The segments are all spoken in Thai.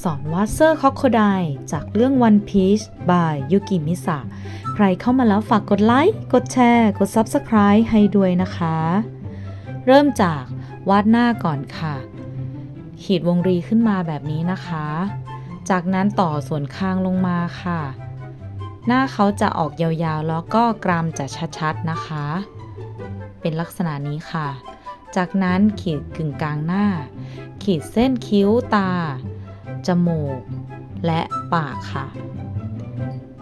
สอนวาเซอร์คอกโคไดจากเรื่อง One Piece by ยุกิมิสะใครเข้ามาแล้วฝากกดไลค์ กดแชร์ กด Subscribe ให้ด้วยนะคะ เริ่มจากวาดหน้าก่อนค่ะ ขีดวงรีขึ้นมาแบบนี้นะคะ จากนั้นต่อส่วนคางลงมาค่ะ หน้าเขาจะออกยาวๆ แล้วก็กรามจะชัดๆนะคะ เป็นลักษณะนี้ค่ะ จากนั้นขีดกึ่งกลางหน้า ขีดเส้นคิ้วตา จมูก และปากค่ะ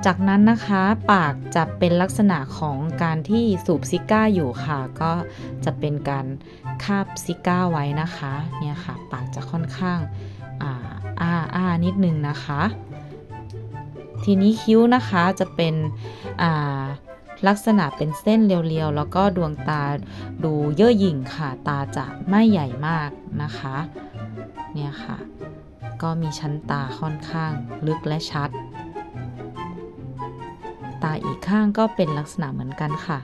จากนั้นนะคะปากจะเป็นลักษณะของการที่สูบซิก้าอยู่ค่ะ ก็จะเป็นการคาบซิก้าไว้นะคะเนี่ยค่ะ ปากจะค่อนข้างอ่าอ้าอ้านิดนึงนะคะ ทีนี้คิ้วนะคะจะเป็นอ่าลักษณะเป็นเส้นเรียวๆ แล้วก็ดวงตาดูเย่อหยิ่งค่ะ ตาจะไม่ใหญ่มากนะคะ เนี่ยค่ะ ก็มีชั้นตาค่อนข้างลึกและชัด ตาอีกข้างก็เป็นลักษณะเหมือนกันค่ะ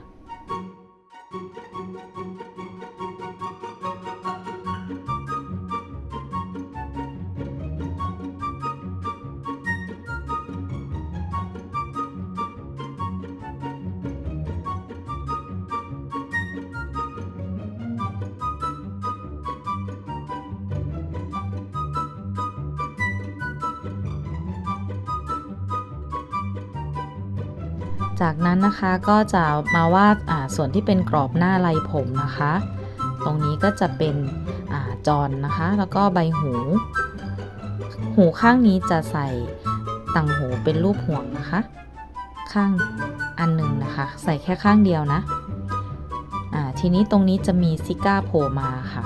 จากนั้นนะคะก็จะมาวาดส่วนที่เป็นกรอบหน้าลายผมนะคะ ตรงนี้ก็จะเป็นอจอนนะคะ แล้วก็ใบหู หูข้างนี้จะใส่ต่างหูเป็นรูปห่วงนะคะ ข้างอันหนึ่งนะคะ ใส่แค่ข้างเดียวนะทีนี้ตรงนี้จะมีซิก้าโผล่มาค่ะ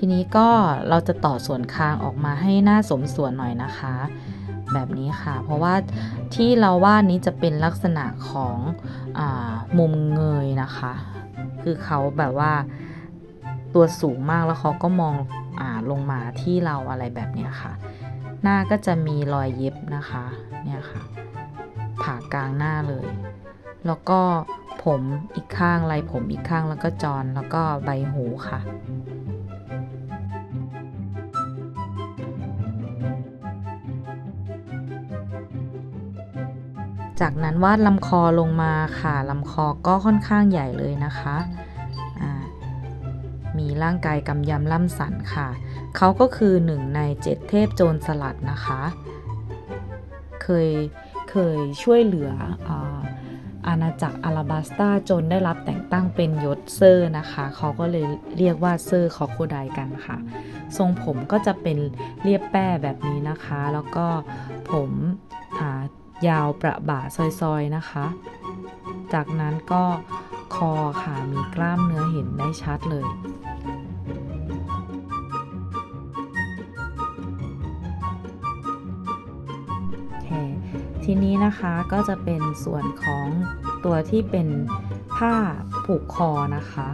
ทีนี้ก็เราจะต่อส่วนคางออกมาให้หน้าสมส่วนหน่อยนะคะ แบบนี้ค่ะ เพราะว่าที่เราวาดนี้จะเป็นลักษณะของอมุมเงยนะคะ คือเขาแบบว่าตัวสูงมากแล้วเขาก็มองอลงมาที่เราอะไรแบบนี้ค่ะ หน้าก็จะมีรอยเย็บนะคะเนี่ยค่ะ ผ่ากลางหน้าเลย แล้วก็ผมอีกข้างลายผมอีกข้างแล้วก็จอนแล้วก็ใบหูค่ะ จากนั้นวาดลำคอลงมาค่ะลำคอก็ค่อนข้างใหญ่เลยนะคะมีร่างกายกำยำล่ำสันค่ะ เขาก็คือหนึ่งในเจ็ดเทพโจรสลัดนะคะ เคยเคยช่วยเหลืออาณาจักรอาราบัสตาจนได้รับแต่งตั้งเป็นยศเซอร์นะคะ เขาก็เลยเรียกว่าเซอร์คอโคไดกันค่ะ ทรงผมก็จะเป็นเรียบแป้แบบนี้นะคะ แล้วก็ผม ยาวประบ่าซอยๆนะคะ จากนั้นก็คอค่ะมีกล้ามเนื้อเห็นได้ชัดเลยโอเคทีนี้นะคะก็จะเป็นส่วนของตัวที่เป็นผ้าผูกคอนะคะ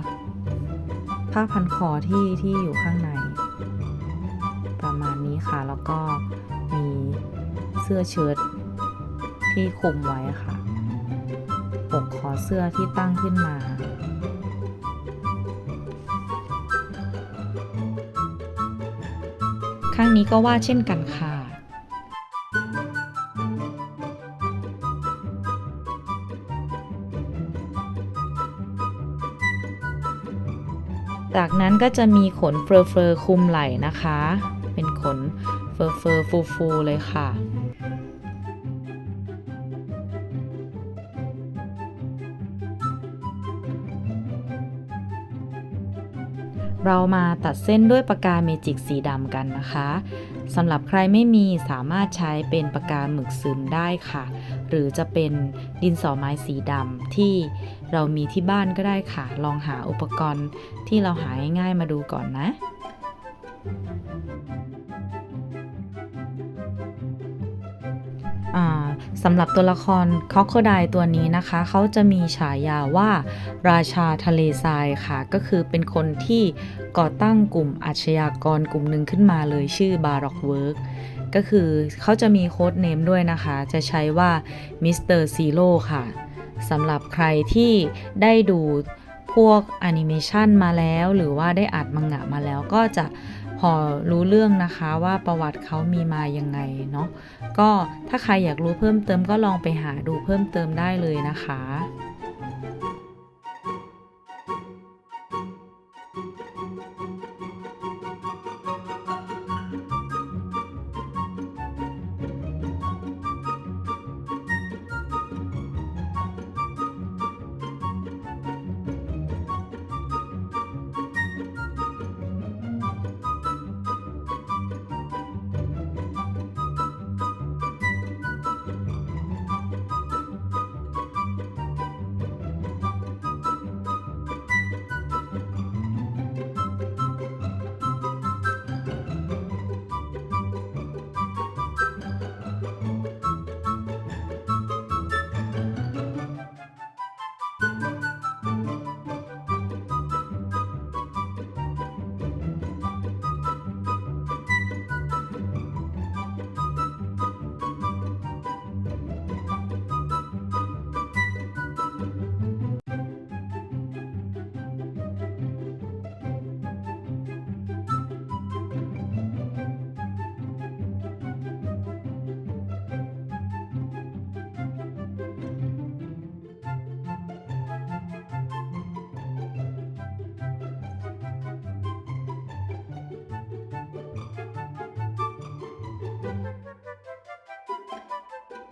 ผ้าพันคอที่ที่อยู่ข้างใน ประมาณนี้ค่ะแล้วก็มีเสื้อเชิ้ต ที่คลุมไว้ค่ะปกคอเสื้อที่ตั้งขึ้นมาข้างนี้ก็วาดเช่นกันค่ะ จากนั้นก็จะมีขนเฟอร์เฟอร์คุมไหล่นะคะ เป็นขนเฟอร์เฟอร์ฟูฟูเลยค่ะ เรามาตัดเส้นด้วยปากกาเมจิกสีดำกันนะคะสำหรับใครไม่มีสามารถใช้เป็นปากกาหมึกซึมได้ค่ะ หรือจะเป็นดินสอไม้สีดำที่เรามีที่บ้านก็ได้ค่ะ ลองหาอุปกรณ์ที่เราหาง่ายๆมาดูก่อนนะ สำหรับตัวละครคอ c โคไดตัวนี้นะคะ เขาจะมีฉายาว่าราชาทะเลทรายค่ะ ก็คือเป็นคนที่ก่อตั้งกลุ่มอาชญากรกลุ่มหนึ่งขึ้นมาเลยชื่อบาร็อกเวิร์กก็คือเขาจะมีโค้ดเนมด้วยนะคะ จะใช้ว่ามิสเตอร์ซีโร่ค่ะสำหรับใครที่ได้ดูพวกแอนิเมชันมาแล้ว หรือว่าได้อ่านมังงะมาแล้วก็จะ อรู้เรื่องนะคะว่าประวัติเขามีมายังไงเนาะก็ถ้าใครอยากรู้เพิ่มเติมก็ลองไปหาดูเพิ่มเติมได้เลยนะคะ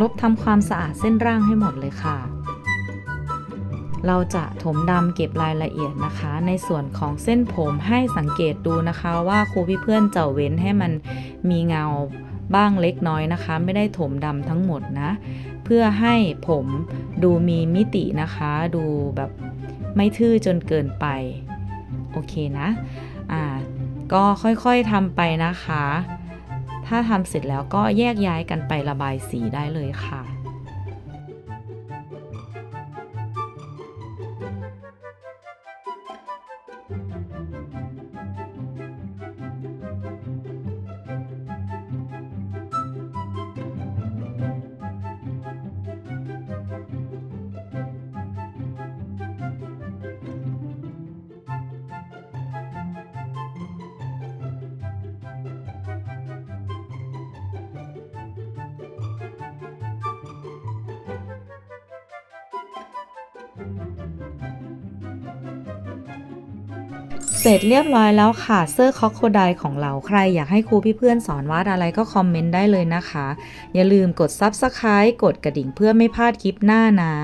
ลบทำความสะอาดเส้นร่างให้หมดเลยค่ะ เราจะถมดำเก็บรายละเอียดนะคะ ในส่วนของเส้นผมให้สังเกตดูนะคะ ว่าครูพี่เพื่อนจะเว้นให้มันมีเงาบ้างเล็กน้อยนะคะ ไม่ได้ถมดำทั้งหมดนะ เพื่อให้ผมดูมีมิตินะคะ ดูแบบไม่ทื่อจนเกินไป โอเคนะ อ่า ก็ค่อยๆทำไปนะคะ ถ้าทำเสร็จแล้วก็แยกย้ายกันไประบายสีได้เลยค่ะ เสร็จเรียบร้อยแล้วค่ะเสื้อคอกโคไดของเราใครอยากให้ครูพี่เพื่อนสอนวาดอะไรก็คอมเมนต์ได้เลยนะคะ อย่าลืมกด Subscribe กดกระดิ่งเพื่อไม่พลาดคลิปหน้านะ